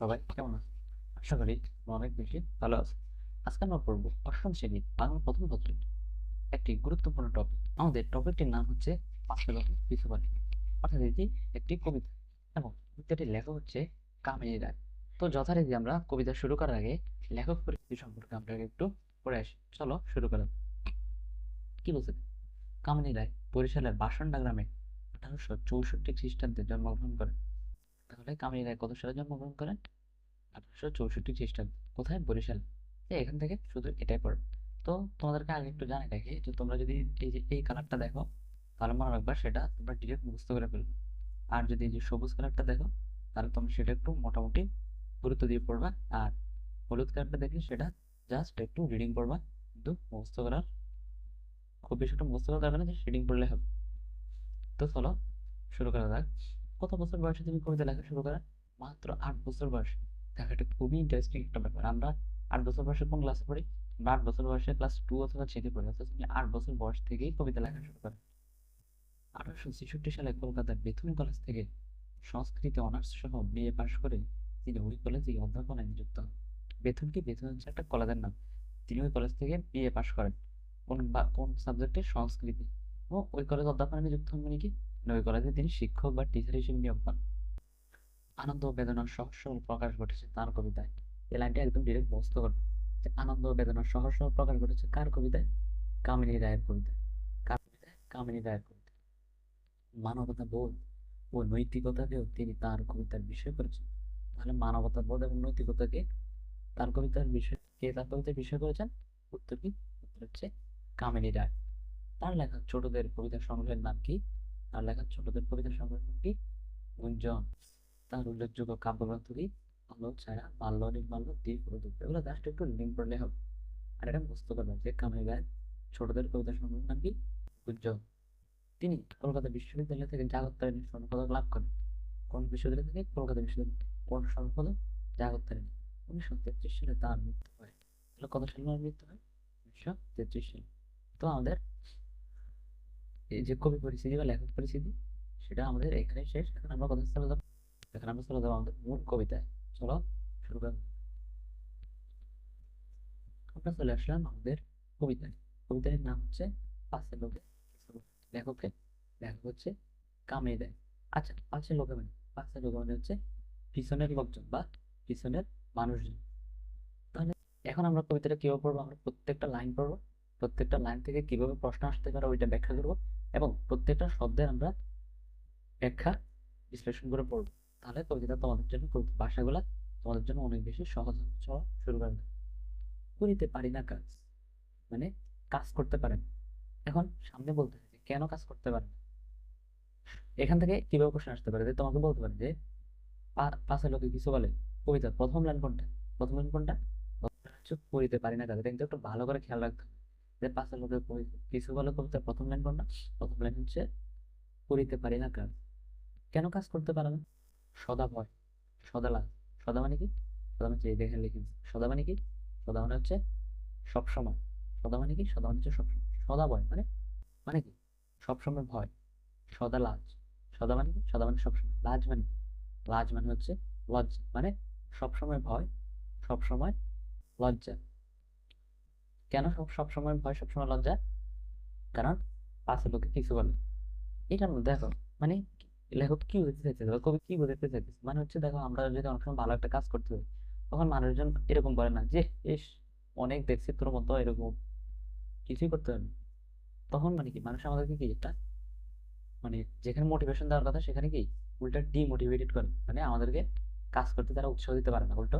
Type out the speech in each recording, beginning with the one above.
সবাই কেমন অনেক বেশি ভালো আমরা অষ্টম শ্রেণির বাংলা প্রথম একটি গুরুত্বপূর্ণ টপিক আমাদের টপিকটির নাম হচ্ছে অর্থাৎ একটি কবিতা এবং লেখক হচ্ছে কামিনী রায়। তো যথারীতি আমরা কবিতা শুরু করার আগে লেখক পরিচিতি সম্পর্কে আমরা একটু পড়ে আসি। চলো শুরু করা কি বলছে? কামিনী রায় বরিশালের বাসন্ডা গ্রামে আঠারোশো চৌষট্টি খ্রিস্টাব্দে জন্মগ্রহণ করেন। তাহলে কামিনী রায় কত সালে জন্মগ্রহণ করেন? আঠারোশো চৌষট্টি খ্রিস্টাব্দে। কোথায়? বরিশাল। এখান থেকে শুধু এটাই পড়বে তো তোমাদেরকে আগে একটু জানাই রাখি যে তোমরা যদি এই যে এই কালারটা দেখো, তাহলে মনে রাখবা সেটা তোমরা ডিরেক্ট মুখস্থ করে ফেলবে। আর যদি এই যে সবুজ কালারটা দেখো, তাহলে তোমরা সেটা একটু মোটামুটি গুরুত্ব দিয়ে পড়বা। আর হলুদ কালারটা দেখলে সেটা জাস্ট একটু রিডিং পড়বা। কিন্তু মুখস্থ করার, খুব বেশি একটা মুখস্থ করার দরকার নেই রিডিং পড়লে হবে। তো চলো, শুরু করা যাক। কত বছর বয়সে তুমি কবিতা লেখা শুরু করা? মাত্র আট বছর বয়সে। দেখো এটা খুবই ইন্টারেস্টিং একটা ব্যাপার। আমরা আট বছর বয়সে কোন ক্লাসে পড়ি? আমরা আট বছর বয়সে ক্লাস টু অথবা থ্রিতে পড়ি। অর্থাৎ তুমি আট বছর বয়স থেকেই কবিতা লেখা শুরু করো। আঠারোশো ছেষট্টি সালে কলকাতার বেথুন কলেজ থেকে সংস্কৃতে অনার্স সহ বিএ পাশ করে তিনি ওই কলেজে অধ্যাপনায় নিযুক্ত হন। বেথুন কি? বেথুন হচ্ছে একটা কলেজের নাম। তিনি ওই কলেজ থেকে বিএ পাশ করেন। কোন বা, কোন সাবজেক্টে সংস্কৃতি। ও, ওই কলেজ অধ্যাপনায় নিযুক্ত হন মানে কি? ওই কলেজে তিনি শিক্ষক বা টিচার হিসেবে নিয়োগ পান। আনন্দ বেদনার সহজ সরল প্রকাশ ঘটেছে তার কবিতায়। এই লাইনটা একদম ডিরেক্ট বস্ত করবে। যে আনন্দ বেদনার সহজ সরল প্রকাশ ঘটেছে কার কবিতায়? কামিনী রায়ের কবিতায়। কার কবিতায়? কামিনী রায়ের কবিতায়। মানবতা বোধ ও নৈতিকতাকেও তিনি তার কবিতার বিষয় করেছেন। তাহলে মানবতা বোধ এবং নৈতিকতাকে তার কবিতার বিষয় কে তার কবিতার বিষয় করেছেন? উত্তর কি? উত্তর হচ্ছে কামিনী রায়। তার লেখা ছোটদের কবিতা সংগ্রহের নাম কি? তার লেখা ছোটদের কবিতা কি গুঞ্জন, তার উল্লেখযোগ্য কাব্যগ্রন্থ কি আলো ছায়া, বাল্য নির্মাল্য দ্বীপ প্রদীপ, এগুলো জাস্ট একটু লিঙ্ক পড়লে হবে। আর এটা বুঝতে পারবেন যে কামিনী রায় ছোটদের কবিতা সংগ্রহের নাম কি? গুঞ্জন। তিনি কলকাতা বিশ্ববিদ্যালয় থেকে জাগত্তারিণী স্বর্ণপদক লাভ করেন। কোন বিশ্ববিদ্যালয় থেকে? কলকাতা বিশ্ববিদ্যালয়। কোন স্বর্ণপদক? জাগত্তারিণী। উনিশশো তেত্রিশ সালে তার মৃত্যু হয়। তাহলে কত সালে মৃত্যু হয়? উনিশশো তেত্রিশ সালে। তো আমাদের যে কবি পরিস্থিতি বা লেখক পরিস্থিতি সেটা আমাদের এখানে শেষ। এখন আমরা কথা চলে যাব। এখন আমরা চলে যাব আমাদের মূল কবিতায়। চলো, শুরু করা। আমরা চলে আসলাম আমাদের কবিতায়। কবিতার নাম হচ্ছে পাঁচের লোকে। লেখককে। লেখক হচ্ছে কামিনী দেয়। আচ্ছা পাঁচের লোকে মানে? পাঁচের লোকে মানে হচ্ছে পিছনের লোকজন বা পিছনের মানুষজন। তাহলে এখন আমরা কবিতাটা কীভাবে পড়ব? আমরা প্রত্যেকটা লাইন পড়ব। প্রত্যেকটা লাইন থেকে কীভাবে প্রশ্ন আসতে পারে ওইটা ব্যাখ্যা করব। এবং প্রত্যেকটা শব্দের আমরা ব্যাখ্যা বিশ্লেষণ করে পড়ব। তাহলে কবিতাটা তোমাদের জন্য ভাষাগুলা তোমাদের জন্য অনেক বেশি সহজ চলো শুরু করা করিতে পারি না কাজ মানে কাজ করতে পারেন এখন সামনে বলতে হবে কেন কাজ করতে পারে না? এখান থেকে কীভাবে প্রশ্ন আসতে পারে? যে তোমাকে বলতে পারে যে পা- পাশের লোকে কিছু বলে কবিতা প্রথম লাইন কোনটা? প্রথম লাইন কোনটা? করিতে পারি না কাজ। এটা কিন্তু একটু ভালো করে খেয়াল রাখতে হবে। যে লোকে কবিতা কিছু বলে কবিতার প্রথম লাইন কোনটা প্রথম লাইন হচ্ছে করিতে পারি না কাজ। কেন কাজ করতে পারে না? সদা ভয়, সদা লাভ সদা মানে কি? সদা মানে এই দেখে লিখেছি সদা মানে কি? সদা মানে হচ্ছে সবসময় সদা মানে কি? সদা মানে হচ্ছে সবসময় সদা ভয় মানে মানে কি? সবসময় ভয়, সদা লাজ। সদা মানে কি? সদা মানে সবসময় লাজ মানে কি? লাজ মানে হচ্ছে লজ্জা। মানে সবসময় ভয় সবসময় লজ্জা। কেন সব সবসময় ভয় সবসময় লজ্জা? কারণ পাশে লোকে কিছু বলে এটা দেখো মানে লেখক কি বোঝাতে চাইছে কবি কি বোঝাতে চাইছে মানে হচ্ছে দেখো, আমরা যদি অনেক সময় ভালো একটা কাজ করতে হয় তখন মানুষজন এরকম বলে না যে এস অনেক দেখছি তোর মতো এরকম কিছুই করতে না। তখন মানে কি, মানুষ আমাদেরকে কি, একটা মানে যেখানে মোটিভেশন দেওয়ার কথা, সেখানে কি, উল্টা ডিমোটিভেটেড করে। মানে আমাদেরকে কাজ করতে তারা উৎসাহ দিতে পারে না, উল্টো।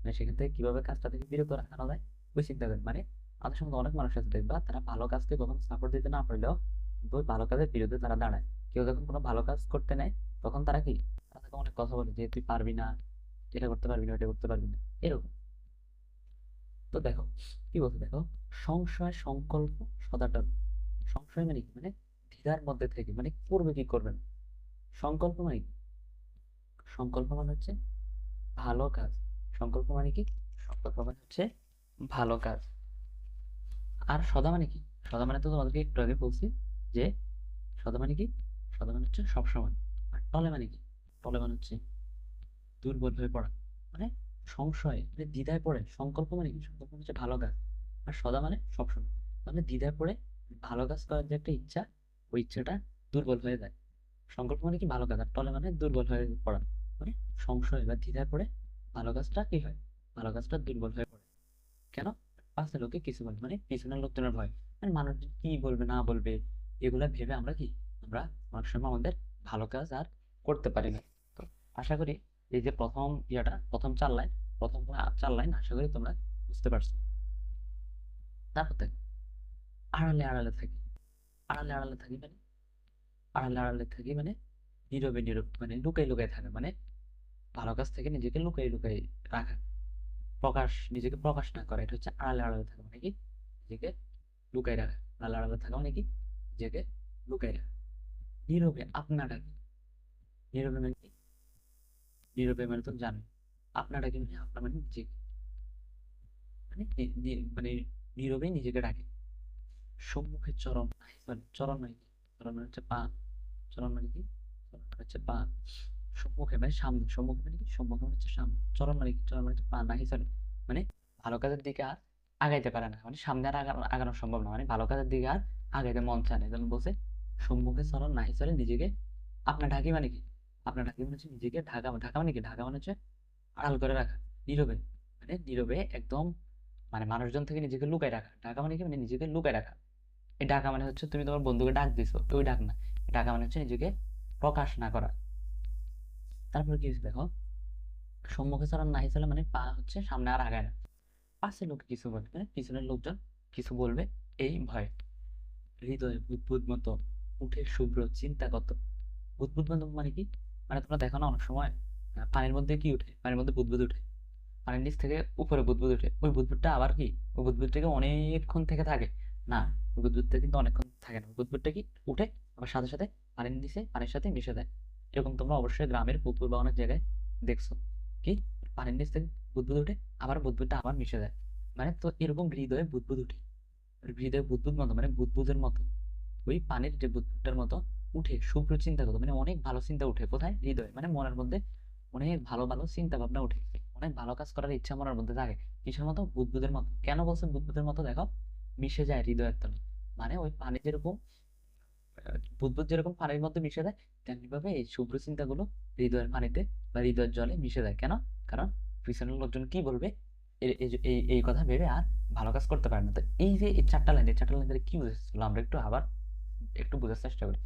মানে সেখান থেকে কীভাবে কাজটা থেকে বিরত রাখানো যায়, ওই চিন্তা করেন মানে আমাদের সঙ্গে অনেক মানুষ আছে, দেখবা তারা ভালো কাজকে কখনো সাপোর্ট দিতে না পারলেও কিন্তু ভালো কাজের বিরুদ্ধে তারা দাঁড়ায়। কেউ যখন কোনো ভালো কাজ করতে নেয়, তখন তারা কি? তাদেরকে অনেক কথা বলে যে, তুই পারবি না, এটা করতে পারবি না এটা করতে পারবি না। এরকম। তো দেখো, কি বলছে দেখো? সংশয়, সংকল্প সদাটন সংশয় মানে কি? মানে দ্বিধার মধ্যে থেকে মানে করবে কি করবে না। সংকল্প মানে কি? সংকল্প মানে হচ্ছে ভালো কাজ। সংকল্প মানে কি? সংকল্প মানে হচ্ছে ভালো কাজ। আর সদা মানে কি? সদা মানে তো তোমাদেরকে একটু আগে বলছি যে সদা মানে কি? সদা মানে হচ্ছে সবসময়। আর টলে মানে কি? টলে মানে হচ্ছে দুর্বল হয়ে পড়া। মানে সংশয় মানে দ্বিধায় পড়ে। সংকল্প মানে কি? সংকল্প হচ্ছে ভালো কাজ। আর সদা মানে সবসময়। মানে দ্বিধায় পড়ে ভালো কাজ করার যে একটা ইচ্ছা, ওই ইচ্ছাটা দুর্বল হয়ে যায়। সংকল্প মানে কি? ভালো কাজ। আর টলে মানে দুর্বল হয়ে পড়া। মানে সংশয় বা দ্বিধায় পড়ে ভালো কাজটা কি হয়? ভালো কাজটা দুর্বল হয়ে পড়ে। কেন? পাশে লোকে কিছু বলে মানে পিছনের লোকজনের ভয়। মানে মানুষ কি বলবে, না বলবে, এগুলা ভেবে আমরা কি, আমরা অনেক সময় আমাদের ভালো কাজ আর করতে পারি না। তো আশা করি এই যে প্রথম ইয়াটা, প্রথম চার লাইন, প্রথম চার লাইন, আশা করি তোমরা বুঝতে পারছ। তারপর দেখো, আড়ালে আড়ালে থাকি। আড়ালে আড়ালে থাকি মানে? আড়ালে আড়ালে থাকি মানে নীরবে নীরবে মানে লুকাই লুকাই থাকা মানে ভালো কাজ থেকে নিজেকে লুকাই লুকাই রাখা। প্রকাশ, নিজেকে প্রকাশ না করা, এটা হচ্ছে আড়ালে আড়ালে থাকা মানে কি? নিজেকে লুকাই রাখা আড়ালে আড়ালে থাকা মানে কি? নিজেকে লুকাই রাখা। নীরবে আপনারা কি? নীরবে মানে কি? নীরবে মানে তো জানো আপনারা কি মানে আপনার মানে নিজেকে। মানে মানে নীরবে নিজেকে ডাকে। সম্মুখে চরণ মানে চরণ মানে কি? চরণ মানে হচ্ছে পা চরণ মানে কি? চরণ মানে হচ্ছে পা সম্মুখে মানে সামনে, সম্মুখে মানে কি? সম্মুখে মানে হচ্ছে সামনে। চরণ মানে কি? চরণ মানে পা নাহি চলে মানে ভালো কাজের দিকে আর আগাইতে পারে না। মানে সামনে আর আগানো সম্ভব না। মানে ভালো কাজের দিকে আর আগাইতে মন চায় না। এই জন্য বলছে, সম্মুখে চরণ নাহি চলে নিজেকে আপনার ঢাকি মানে কি? আপনার ঢাকি মানে হচ্ছে নিজেকে ঢাকা ঢাকা মানে কি? ঢাকা মানে হচ্ছে আড়াল করে রাখা, নীরবে। মানে নীরবে একদম মানে মানুষজন থেকে নিজেকে লুকায় রাখা। ঢাকা মানে কি? মানে নিজেকে লুকায় রাখা। এই ডাকা মানে হচ্ছে তুমি তোমার বন্ধুকে ডাক দিছো ওই ডাক না। ডাকা মানে হচ্ছে নিজেকে প্রকাশ না করা। তারপরে কি হয়েছে দেখো? সম্মুখে চরণ নাহি চলে মানে পা হচ্ছে সামনে আর আগায় না। পাশে লোক কিছু বলবে মানে পিছনের লোকজন কিছু বলবে এই ভয়। হৃদয়ে বুদবুদ মতো, উঠে শুভ্র চিন্তা কত বুদবুদ মতো মানে কি? মানে তোমরা দেখো না অনেক সময় পানির মধ্যে কি উঠে? পানির মধ্যে বুদবুদ উঠে। পানির নিচ থেকে উপরে বুদবুদ উঠে। ওই বুদবুদটা আবার কি? ওই বুদবুদ থেকে অনেকক্ষণ থেকে থাকে। না বুদবুদটা কিন্তু অনেকক্ষণ থাকে না। বুদবুদটা কি? উঠে, আবার সাথে সাথে পানির নিচে, পানির সাথে মিশে যায়। এরকম তোমরা অবশ্যই গ্রামের পুকুর বা অনেক জায়গায় দেখছ। কি? পানির নিচ থেকে বুদবুদ উঠে আবার বুদবুদটা আবার মিশে যায়। মানে তো এরকম হৃদয়ে বুদবুদ উঠে। হৃদয়ে বুদবুদ মতো মানে বুদবুদের মতো। ওই পানির যে বুদবুদটার মতো উঠে, শুভ্র চিন্তা করতো মানে অনেক ভালো চিন্তা উঠে। কোথায়? হৃদয়ে। মানে মনের মধ্যে অনেক ভালো ভালো চিন্তা ভাবনা উঠে। অনেক ভালো কাজ করার ইচ্ছা মনের মধ্যে থাকে। কিসের মতো? বুদবুদের মতো। কেন বলছে বুদবুদের মতো? দেখো, মিশে যায় হৃদয়ের তলে মানে ওই পানি যেরকম বুদবুদ যেরকম পানির মধ্যে মিশে যায় তেমনি ভাবে এই শুভ্র চিন্তাগুলো হৃদয়ের পানিতে বা হৃদয়ের জলে মিশে যায় কেন? কারণ পিছনের লোকজন কি বলবে? এই এই কথা ভেবে আর ভালো কাজ করতে পারে না। তো এই যে, এই চারটা লাইন এই চারটা লাইন কি বুঝেছিল আমরা একটু আবার একটু বোঝার চেষ্টা করি।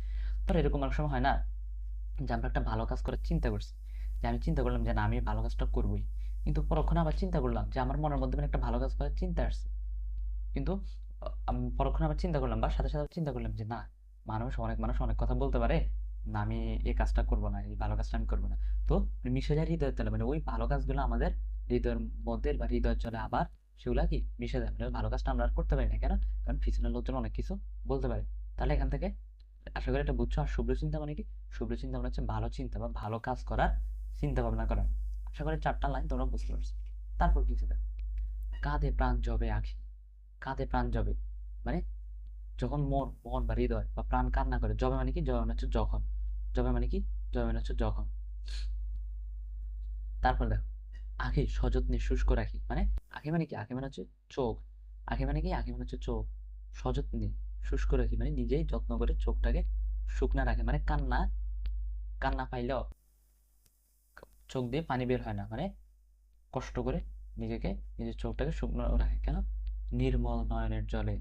ধর এরকম অনেক সময় হয় না যে আমরা একটা ভালো কাজ করার চিন্তা করছি। যে আমি চিন্তা করলাম যে না, আমি ভালো কাজটা করবোই। কিন্তু পরক্ষণে আবার চিন্তা করলাম যে আমার মনের মধ্যে মানে একটা ভালো কাজ করার চিন্তা আসছে। কিন্তু পরক্ষণে আবার চিন্তা করলাম বা সাথে সাথে চিন্তা করলাম যে না মানুষ অনেক মানুষ অনেক কথা বলতে পারে না আমি এই কাজটা করব না, এই ভালো কাজটা আমি করব না। তো মিশে যায় হৃদয়ের তলে মানে ওই ভালো কাজগুলো আমাদের হৃদয়ের মধ্যে বা হৃদয়ের চলে আবার সেগুলা কি মিশে যায়? মানে ভালো কাজটা আমরা আর করতে পারি না। কেন? কারণ পিছনের লোকজন অনেক কিছু বলতে পারে। তাহলে এখান থেকে আশা করি এটা বুঝছ। আর শুভ্র চিন্তা মানে কি? শুভ্র চিন্তা মানে হচ্ছে ভালো চিন্তা বা ভালো কাজ করার চিন্তা ভাবনা করা। আশা করি চারটা লাইন তোমরা বুঝতে পারছ। তারপর কি কাঁধে প্রাণ জবে আখি। কাঁধে প্রাণ জবে। মানে যখন মন মন বা হৃদয় বা প্রাণ কান্না করে, জবে মানে কি? জবে মানে হচ্ছে যখন জবে মানে কি? জবে মানে হচ্ছে যখন তারপর দেখো আখি সযত্নে শুষ্ক রাখি। মানে আখি মানে কি? আখি মানে হচ্ছে চোখ। আখি মানে কি? আখি মানে হচ্ছে চোখ। সযত্নে শুষ্ক রাখি। মানে নিজেই যত্ন করে চোখটাকে শুকনা রাখে। মানে কান্না কান্না পাইলেও চোখ দিয়ে পানি বের হয় না। মানে কষ্ট করে নিজেকে, নিজের চোখটাকে শুকনো রাখে। কেন? নির্মল নয়নের জলে।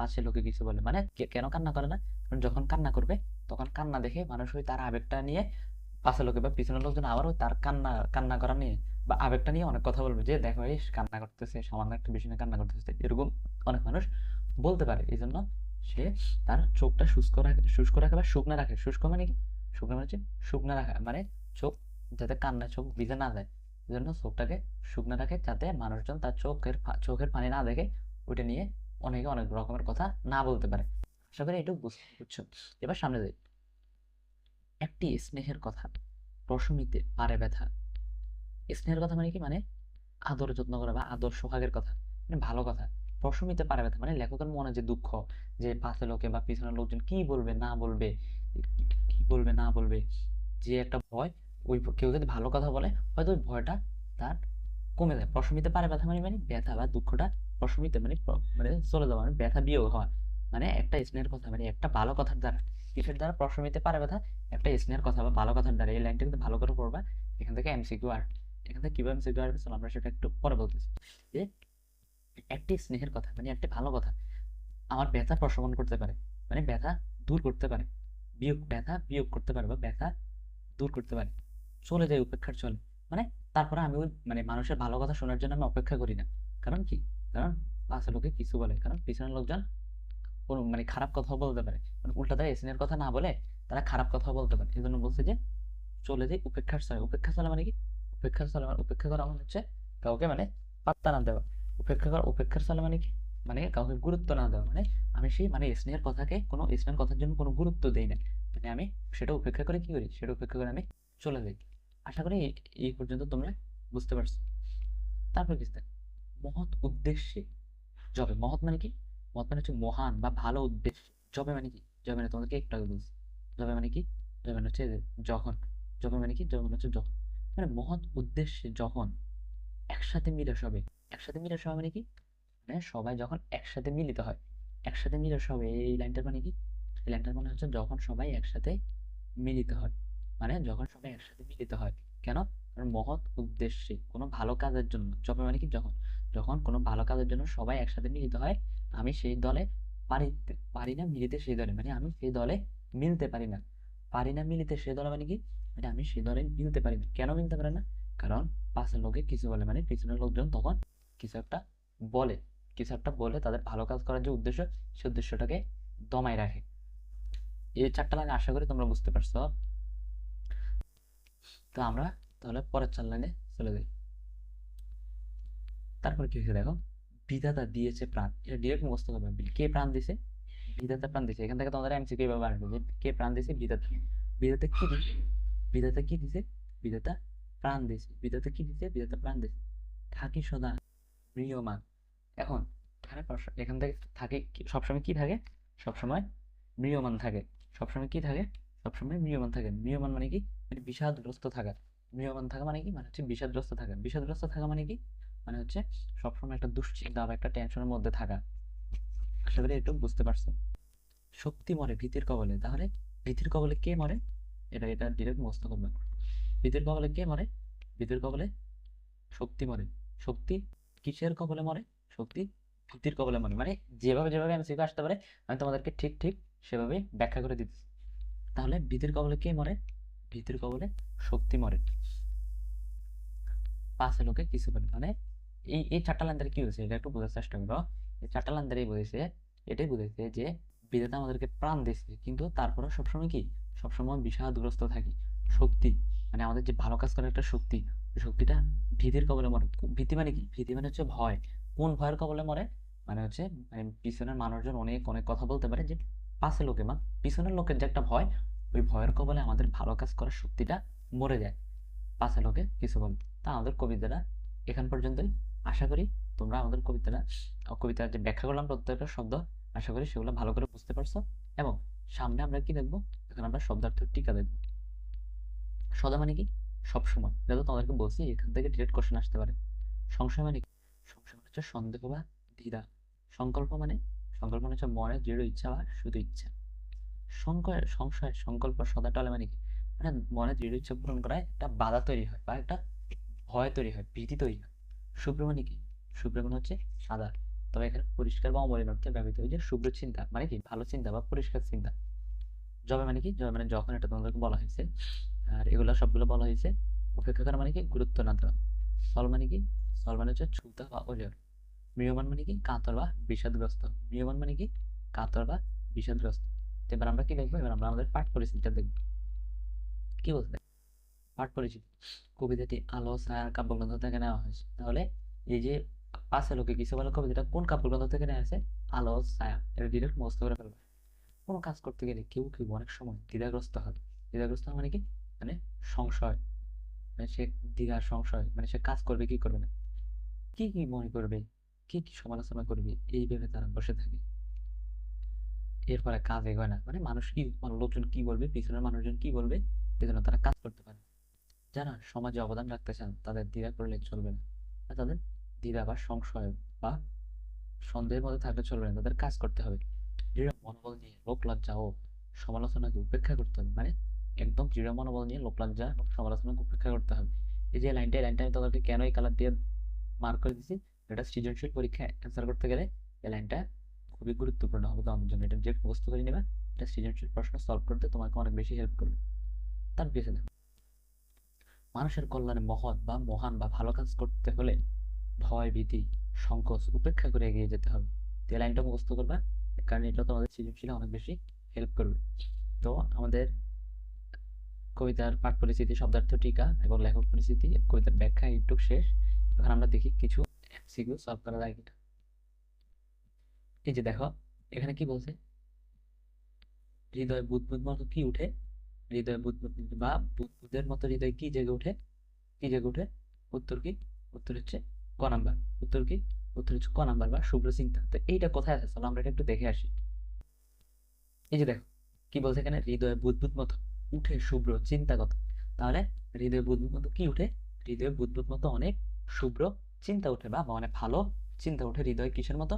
পাশে লোকে কিছু বলে মানে কেন কান্না করে না? যখন কান্না করবে, তখন কান্না দেখে মানুষ ওই তার আবেগটা নিয়ে পাশে লোকে বা পিছনের লোকজন আবার ওই তার কান্না কান্না করা নিয়ে বা আবেগটা নিয়ে অনেক কথা বলবে যে, দেখো, এই কান্না করতেছে, সামান্য একটা বিষয় কান্না করতেছে। এরকম অনেক মানুষ বলতে পারে। এই জন্য সে তার চোখটা শুষ্ক রাখে শুষ্ক রাখে বা শুকনো রাখে। শুষ্ক মানে কি? শুকনো মানে হচ্ছে শুকনো রাখা মানে চোখ যাতে কান্না চোখ ভিজে না যায়। এই জন্য চোখটাকে শুকনো রাখে যাতে মানুষজন তার চোখের চোখের পানি না দেখে ওইটা নিয়ে অনেকে অনেক রকমের কথা না বলতে পারে। আশা করি বুঝছ? এবার সামনে যাই। একটি স্নেহের কথা প্রশমিতে পারে ব্যথা। স্নেহের কথা মানে কি? মানে আদর যত্ন করা বা আদর সোহাগের কথা। মানে ভালো কথা। প্রশমিতে পারে ব্যথা মানে লেখকের মনে যে দুঃখ, যে পাশে লোকে বা পিছনের লোকজন কি বলবে, না বলবে, কি বলবে, না বলবে, যে একটা ভয়, ওই কেউ যদি ভালো কথা বলে, হয়তো ওই ভয়টা তার কমে যায়। প্রশমিতে পারে ব্যথা মানে মানে ব্যথা বা দুঃখটা প্রশমিতে মানে মানে চলে যাওয়া মানে ব্যথা বিয়োগ হয়। মানে একটা স্নেহের কথা মানে একটা ভালো কথার দ্বারা কিসের দ্বারা প্রশমিতে পারে ব্যথা একটা স্নেহের কথা বা ভালো কথার দ্বারা, এই লাইনটা কিন্তু ভালো করে পড়বা, এখান থেকে এমসিকিউ আর, এখান থেকে কীভাবে এমসিকিউ চলো আমরা সেটা একটু পরে বলতেছি। যে একটি স্নেহের কথা মানে একটি ভালো কথা, আমার ব্যথা প্রশমন করতে পারে মানে ব্যথা দূর করতে পারে, বিয়োগ, ব্যথা বিয়োগ করতে পারে বা ব্যথা দূর করতে পারে, চলে যায় উপেক্ষার চলে। মানে তারপরে আমি ওই মানে মানুষের ভালো কথা শোনার জন্য আমি অপেক্ষা করি না। কারণ কি? কারণ পাশে লোকে কিছু বলে। কারণ পিছনের লোকজন কোনো মানে খারাপ কথাও বলতে পারে। মানে উল্টা তারা এসিনের কথা না বলে তারা খারাপ কথাও বলতে পারে। এই জন্য বলছে যে চলে যায় উপেক্ষার চলে উপেক্ষা চলে মানে কি? উপেক্ষার চলে মানে উপেক্ষা করা মানে হচ্ছে কাউকে মানে পাত্তা না দেওয়া। উপেক্ষা করা, উপেক্ষার চলে মানে কি? মানে কাউকে গুরুত্ব না দেওয়া। মানে আমি সেই মানে স্নেহের কথাকে কোনো স্নেহের কথার জন্য কোনো গুরুত্ব দেই না। মানে আমি সেটা উপেক্ষা করে কি করি? সেটা উপেক্ষা করে আমি চলে যাই। আশা করি এই- পর্যন্ত তোমরা বুঝতে পারছ। তারপর কি মহৎ উদ্দেশ্যে? জবে মহৎ মানে কি? মহৎ মানে হচ্ছে মহান বা ভালো উদ্দেশ্য। জবে মানে কি? জবে মানে তোমাদেরকে একটু বলছি। জবে মানে কি? জবে মানে হচ্ছে যখন। জবে মানে কি? জবে মানে হচ্ছে যখন। মানে মহৎ উদ্দেশ্যে যখন একসাথে মিলে সবে। একসাথে মিলে সবে মানে কি? মানে সবাই যখন একসাথে মিলিত হয়। একসাথে মিলিত হবে এই লাইনটার মানে কি? এই লাইনটার মানে হচ্ছে যখন সবাই একসাথে মিলিত হয়। মানে যখন সবাই একসাথে মিলিত হয়। কেন? মহৎ উদ্দেশ্যে কোনো ভালো কাজের জন্য, জবে মানে কি? যখন যখন কোনো ভালো কাজের জন্য সবাই একসাথে মিলিত হয়, আমি সেই দলে পারি পারি না মিলিতে সেই দলে। মানে আমি সেই দলে মিলতে পারি না। পারি না মিলিতে সেই দলে মানে কি? মানে আমি সেই দলে মিলতে পারি না। কেন মিলতে পারে না? কারণ পাশের লোকে কিছু বলে। মানে পিছনের লোকজন তখন কিছু একটা বলে। কিছু একটা বলে তাদের ভালো কাজ করার যে উদ্দেশ্য সেই উদ্দেশ্যটাকে দমায় রাখে। এই চারটা লাইন আশা করি তোমরা বুঝতে পারছ। তো আমরা তাহলে পরের চার লাইনে চলে যাই। তারপর কি হয়েছে দেখো? বিধাতা দিয়েছে প্রাণ। এটা ডিরেক্ট মুখস্থ করবে। কে প্রাণ দিছে বিধাতা প্রাণ দিছে এখান থেকে তোমাদের এমসিকিউ ভাবে আসবে যে কে প্রাণ দিছে বিধাতা। বিধাতা কি দিছে বিধাতা কি দিছে বিধাতা প্রাণ দিছে বিধাতা কি দিছে বিধাতা প্রাণ দিছে থাকি সদা প্রিয়মান এখন প্রশ্ন- এখান থেকে থাকে সবসময় কি থাকে? সবসময় মৃয়মান থাকে। সবসময় কি থাকে? সবসময় মৃয়মান থাকে। মৃয়মান মানে কি? মানে বিষাদগ্রস্ত থাকা। মৃয়মান থাকা মানে কি? মানে হচ্ছে বিষাদগ্রস্ত থাকা। বিষাদগ্রস্ত থাকা মানে কি? মানে হচ্ছে সবসময় একটা দুশ্চিন্তা বা একটা টেনশনের মধ্যে থাকা। আশা করি একটু বুঝতে পারছ। শক্তি মরে, ভীতির কবলে। তাহলে ভীতির কবলে কে মরে? এটা এটা ডিরেক্ট মুখস্থ করবে। ভীতির কবলে কে মরে? ভীতির কবলে শক্তি মরে। শক্তি কিসের কবলে মরে? শক্তি ভীতির কবলে মরে। মানে যেভাবে যেভাবে এমসিকিউ আসতে পারে, আমি তোমাদেরকে ঠিক ঠিক সেভাবে ব্যাখ্যা করে দিতেছি। তাহলে ভীতির কবলে কে মরে? ভীতির কবলে শক্তি মরে। পাশে লোকে কিছু বলে। মানে এই এই চারটা লাইন দ্বারা কি হয়েছে? এটা একটু বোঝার চেষ্টা করো। এই চারটা লাইন দ্বারাই বুঝেছে এটাই বুঝেছে যে বিধাতা আমাদেরকে প্রাণ দিয়েছে, কিন্তু তারপরে সবসময় কি? সবসময় বিষাদগ্রস্ত থাকি। শক্তি মানে আমাদের যে ভালো কাজ করার একটা শক্তি শক্তিটা ভীতির কবলে মরে। ভীতি মানে কি? ভীতি মানে হচ্ছে ভয়। কোন ভয়ের কবলে মরে? মানে হচ্ছে মানে পিছনের মানুষজন অনেক অনেক কথা বলতে পারে যে পাশে লোকে মা পিছনের লোকের যে একটা ভয়, ওই ভয়ের কবলে আমাদের ভালো কাজ করার শক্তিটা মরে যায়। পাশে লোকে কিছু বলে। তা আমাদের কবিতাটা এখান পর্যন্তই। আশা করি তোমরা আমাদের কবিতাটা, কবিতার যে ব্যাখ্যা করলাম প্রত্যেকটা শব্দ, আশা করি সেগুলো ভালো করে বুঝতে পারছ। এবং সামনে আমরা কি দেখব? এখন আমরা শব্দার্থ টিকা দেখব। সদা মানে কি? সবসময় এটা তো তোমাদেরকে বলছি, এখান থেকে ডিরেক্ট কোশ্চেন আসতে পারে। সংশয় মানে কি? সংশয় মানে হচ্ছে সন্দেহ বা দ্বিধা। সংকল্প মানে? সংকল্প মানে হচ্ছে মনের দৃঢ় ইচ্ছা বা শুধু ইচ্ছা। সংকয়, সংশয়, সংকল্প সদা টলে মানে কি? মানে মনে দৃঢ় ইচ্ছা পূরণ করায় একটা বাধা তৈরি হয় বা একটা ভয় তৈরি হয়, ভীতি তৈরি হয়। শুভ্র মানে কি? শুভ্র মানে হচ্ছে সাদা। তবে এখানে পরিষ্কার বা অমলিন অর্থে ব্যবহৃত হয়েছে শুভ্র চিন্তা মানে কি? ভালো চিন্তা বা পরিষ্কার চিন্তা। জবে মানে কি? জবে মানে যখন এটা তোমাদেরকে বলা হয়েছে, আর এগুলো সবগুলো বলা হয়েছে উপেক্ষা করা মানে কি? গুরুত্ব না দেওয়া সল মানে কি? সল মানে হচ্ছে ছুতা বা ওজর। মৃয়মান মানে কি? কাতর বা বিষাদগ্রস্ত। মৃয়মান মানে কি? কাতর বা বিষাদগ্রস্ত। এবার আমরা কি দেখব? এবার আমরা আমাদের পাঠ পরিস্থিতিটা দেখব। কি বলতে পাঠ পরিচিতি কবিতাটি আলো, ছায়া, কাব্যগ্রন্থ থেকে নেওয়া হয়েছে। তাহলে এই যে পাশে লোকে কিছু বলে কবিতাটা, কোন কাব্যগ্রন্থ থেকে নেওয়া হয়েছে? আলো, ছায়া। এটা ডিরেক্ট মুখস্থ করে ফেলবে। কোনো কাজ করতে গেলে কেউ কেউ অনেক সময় দ্বিধাগ্রস্ত হয়। দ্বিধাগ্রস্ত মানে কি? মানে সংশয়। মানে সে দ্বিধা সংশয়। মানে সে কাজ করবে কি করবে না। কি কি মনে করবে? কি কি সমালোচনা করবে? এই ভেবে তারা বসে থাকে। এরপরে কাজ এগোয় না মানে মানুষ কি লোকজন কি বলবে? পিছনের মানুষজন কি বলবে? এজন্য তারা কাজ করতে পারে। যারা সমাজে অবদান রাখতে চান, তাদের দ্বিধা করলে চলবে না। আর তাদের দ্বিধা বা সংশয় বা সন্দেহের মধ্যে থাকলে চলবে না। তাদের কাজ করতে হবে। দৃঢ় মনোবল নিয়ে লোক লজ্জা ও সমালোচনাকে উপেক্ষা করতে হবে। মানে একদম দৃঢ় মনোবল নিয়ে লোক লজ্জা সমালোচনাকে উপেক্ষা করতে হবে। এই যে লাইনটা লাইনটা আমি তোমাদেরকে কেন এই কালার দিয়ে মার্ক করে দিচ্ছি এটা সৃজনশীল পরীক্ষায় অ্যান্সার করতে গেলে এই লাইনটা খুবই গুরুত্বপূর্ণ হবে। তোমাদের জন্য এটা যে মুখস্থ করে নেবে, এটা সৃজনশীল প্রশ্ন সলভ করতে তোমাকে অনেক বেশি হেল্প করবে। তার পিছনে মানুষের কল্যাণে মহৎ বা মহান বা ভালো কাজ করতে হলে ভয়, ভীতি, সংকোচ উপেক্ষা করে এগিয়ে যেতে হবে। তো এই লাইনটা মুখস্থ করবা, কারণ এটা তোমাদের সৃজনশীলে অনেক বেশি হেল্প করবে। তো আমাদের কবিতার পাঠ পরিস্থিতি শব্দার্থ টিকা এবং লেখক পরিস্থিতি কবিতার ব্যাখ্যা একটু শেষ। এখন আমরা দেখি কিছু এমসিকিউ সলভ করা যায় এই যে দেখো, এখানে কি বলছে? হৃদয় বুদবুদ মতো কি উঠে? হৃদয় বুদবুদ বা বুদবুদের মতো হৃদয় কি জেগে উঠে কি জেগে উঠে উত্তর কি? উত্তর হচ্ছে ক নাম্বার। উত্তর কি? উত্তর হচ্ছে ক নাম্বার বা শুভ্র চিন্তা। তো এইটা কোথায় আছে? চলো আমরা এটা একটু দেখে আসি। এই যে দেখো, কি বলছে এখানে? হৃদয় বুদবুদ মতো উঠে শুভ্র চিন্তা কত তাহলে হৃদয় বুদবুদ মতো কি উঠে? হৃদয় বুদবুদ মতো অনেক শুভ্র চিন্তা উঠে বা অনেক ভালো চিন্তা উঠে। হৃদয় কিসের মতো?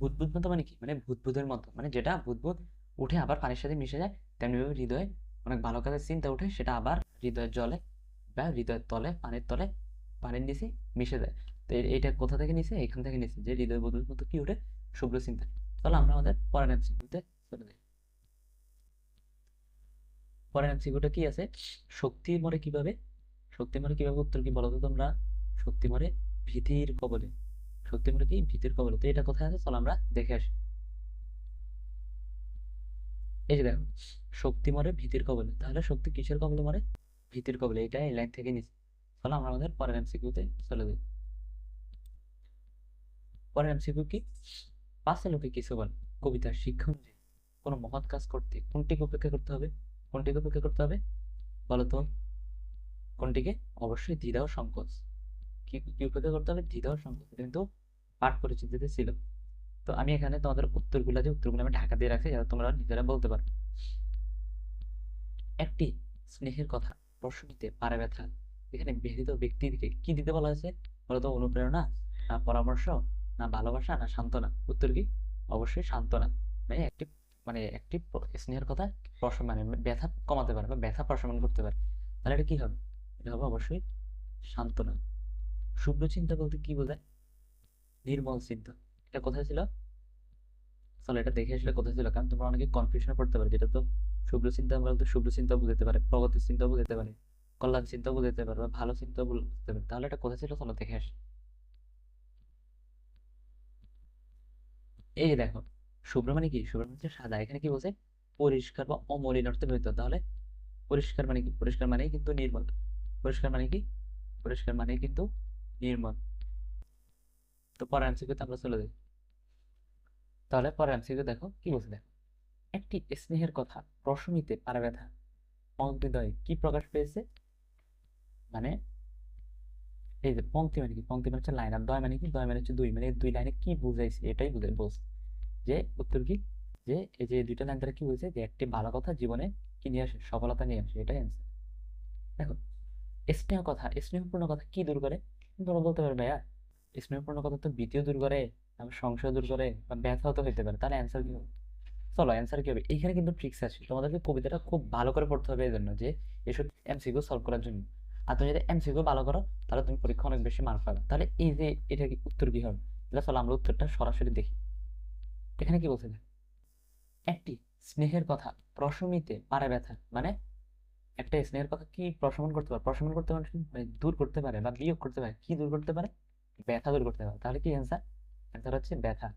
বুদবুদ মতো মানে কি? মানে বুদবুদের মতো। মানে যেটা বুদবুদ উঠে আবার পানির সাথে মিশে যায়, তেমনিভাবে হৃদয়ে অনেক ভালো কাজের চিন্তা উঠে সেটা আবার হৃদয়ের জলে বা হৃদয়ের তলে, পানির তলে পানির নিচে মিশে যায়। তো এ- এইটা কোথা থেকে নিছে? এখান থেকে নিছে। যে হৃদয় বুদবুদ মতো কি উঠে? শুভ্র চিন্তা। তাহলে আমরা আমাদের পরের এমসিকিউতে চলে যাই। পরের এমসিকিউটা কি আছে? শক্তি মরে কীভাবে? শক্তি মরে কীভাবে উত্তর কি বলো তো তোমরা? শক্তি মরে ভীতির কবলে। শক্তি মরে কি? ভীতির কবলে। তো এটা কোথায় আছে? চলো আমরা দেখে আসি। এই যে দেখো, শক্তি মরে ভীতির কবলে। তাহলে শক্তি কিসের কবলে মরে? ভীতির কবলে এটা এই লাইন থেকে নিচ্ছে চলো আমরা আমাদের পরের এমসিকিউতে চলে যাই। পরের এমসিকিউ কি? পাশে লোকে কিছু বলে। কবিতার শিক্ষা অনুযায়ী, কোনো মহৎ কাজ করতে কোনটিকে উপেক্ষা করতে হবে? কোনটিকে উপেক্ষা করতে হবে? বলো তো। কোনটিকে? অবশ্যই দ্বিধা ও সংকোচ। কি উপেক্ষা করতে হবে? দ্বিধা ও সংকোচ। কিন্তু পাঠ পরিচিতিতে ছিল। তো আমি এখানে তোমাদের উত্তরগুলো যে উত্তরগুলো আমি ঢাকা দিয়ে রাখছি, যাতে তোমরা নিজেরা বলতে পারো। একটি স্নেহের কথা প্রশ্নিতে পারে ব্যথা। এখানে ব্যথিত ব্যক্তিকে কি দিতে বলা হয়েছে? বলতো অনুপ্রেরণা, না পরামর্শ, না ভালোবাসা, না সান্ত্বনা। উত্তর কি? অবশ্যই সান্ত্বনা। মানে একটি মানে একটি স্নেহের কথা প্রশম মানে ব্যথা কমাতে পারে বা ব্যথা প্রশমন করতে পারে। তাহলে এটা কি হবে? এটা হবে অবশ্যই সান্ত্বনা। শুভ্র চিন্তা বলতে কি বোঝায়? নির্মল চিন্তা। এটা কোথায় ছিল? চলো এটা দেখে আসলে কোথায় ছিল, কারণ তোমরা অনেকে কনফিউশনে পড়তে পারে, যেটা তো শুভ্র চিন্তা বলতে শুভ্র চিন্তা বুঝতে পারে, প্রগতির চিন্তা বুঝতে পারে কল্যাণ চিন্তা বুঝতে পারে, বা ভালো চিন্তা বুঝতে পারে। তাহলে এটা কোথায় ছিল? চলো দেখে আসি। এই দেখো, শুভ্র মানে কি? শুভ্র মানে সাদা, এখানে কি বলছে? পরিষ্কার বা অমলিন অর্থে ব্যবহৃত তাহলে পরিষ্কার মানে কি? পরিষ্কার মানেই কিন্তু নির্মল। পরিষ্কার মানে কি? পরিষ্কার মানে কিন্তু নির্মল। তো পরের এমসিকিউতে আমরা চলে যাই। তাহলে পরের এমসিকিউ দেখো কি বলছে দেখো। একটি স্নেহের কথা প্রশমিতে পারে ব্যথা। পঙ্ক্তিদ্বয় কি প্রকাশ পেয়েছে? মানে এই যে পঙ্ক্তি মানে কি? পঙ্ক্তি মানে হচ্ছে লাইন, আর দয় মানে কি? দয় মানে হচ্ছে দুই মানে দুই লাইনে কি বুঝাইছে এটাই বুঝাই বলছে। যে উত্তর কি? যে এই যে দুইটা লাইন দ্বারা কি বলছে যে একটি ভালো কথা জীবনে কি নিয়ে আসে? সফলতা নিয়ে আসে, এটাই অ্যান্সার দেখো, স্নেহ কথা, স্নেহপূর্ণ কথা কি দূর করে? তোমরা বলতে পারবে ভাইয়া। স্নেহপূর্ণ কথা তো ভীতিও দূর করে। আবার সংশয় দূর করে বা ব্যথাও তো হইতে পারে, তাহলে অ্যান্সার কি হবে? চলো অ্যান্সার কি হবে? এখানে কিন্তু ট্রিক্স আছে, তোমাদেরকে কবিতাটা খুব ভালো করে পড়তে হবে এই জন্য যে এসব এমসিকিউ সলভ করার জন্য। আর তুমি যদি এমসিকিউ ভালো করো, তাহলে তুমি পরীক্ষা অনেক বেশি মার্ক পাবে। তাহলে এই যে এটা কি উত্তর কি হবে? তাহলে চলো আমরা উত্তরটা সরাসরি দেখি। এখানে কি বলছে? একটি স্নেহের কথা প্রশমিতে পারে ব্যথা। মানে একটা স্নেহের কথা কি প্রশমন করতে পারে? প্রশমন করতে পারে মানে দূর করতে পারে বা বিয়োগ করতে পারে। কি দূর করতে পারে? ব্যথা দূর করতে পারে। তাহলে কি অ্যান্সার অ্যান্সার হচ্ছে ব্যথা।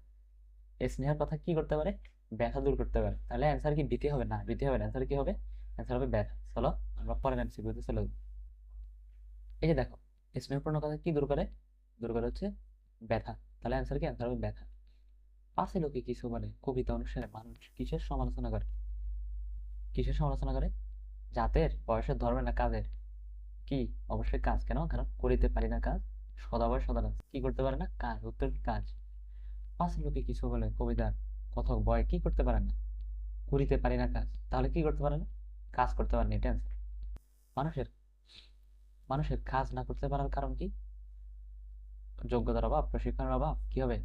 এই স্নেহের কথা কি করতে পারে? ব্যথা দূর করতে পারে। তাহলে অ্যান্সার কি ভীতি হবে? না ভীতি হবে না। অ্যান্সার কি হবে? অ্যান্সার হবে ব্যথা। চলো, আমরা পরের এমসিকিউতে চলে যাই। এই যে দেখো স্নেহপূর্ণ কথা কি দূর করে? দূর করে হচ্ছে ব্যথা। তাহলে অ্যান্সার কি? অ্যান্সার হবে ব্যথা। পাশে লোকে কিছু বলে কবিতা অনুসারে মানুষ কিসের সমালোচনা করে? কিসের সমালোচনা করে? জাতের, বয়সের ধর্মের না কাজের? কি? অবশ্যই কাজ। কেন? কারণ করিতে পারি না কাজ। সদাবয় সদারাজ কি করতে পারে না? কাজ। উত্তর কাজ। পাশে লোকে কিছু বলে কবিতার কথক বয় কি করতে পারে না? করিতে পারি না কাজ। তাহলে কি করতে পারে না? কাজ করতে পারে না, এটা মানুষের মানুষের কাজ না করতে পারার কারণ কি? যোগ্যতার অভাব, প্রশিক্ষণের অভাব, কি হবে?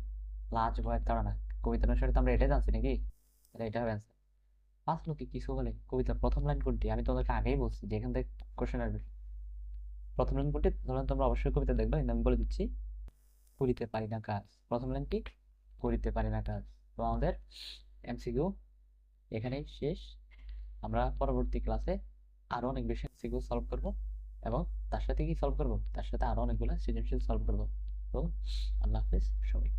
লাজ, ভয়ের তাড়না কবিতার অনুসারে তো আমরা এটাই জানছি নাকি? তাহলে এটা হবে অ্যান্সার পাঁচ লোকে কিছু বলে কবিতার প্রথম লাইন কোনটি? আমি তোমাদেরকে আগেই বলছি যে এখান থেকে কোশ্চেন আসবে। প্রথম লাইন কোনটি? ধরেন তোমরা অবশ্যই কবিতা দেখবে, আমি বলে দিচ্ছি করিতে পারি না কাজ। প্রথম লাইনটি করিতে পারি না কাজ। তো আমাদের এমসিকিউ এখানেই শেষ। আমরা পরবর্তী ক্লাসে আরও অনেক বেশি এমসিকিউ সলভ করব এবং তার সাথে কি সলভ করব? তার সাথে আরও অনেকগুলো সৃজনশীল সলভ করব। তো আল্লাহ হাফিজ সবাই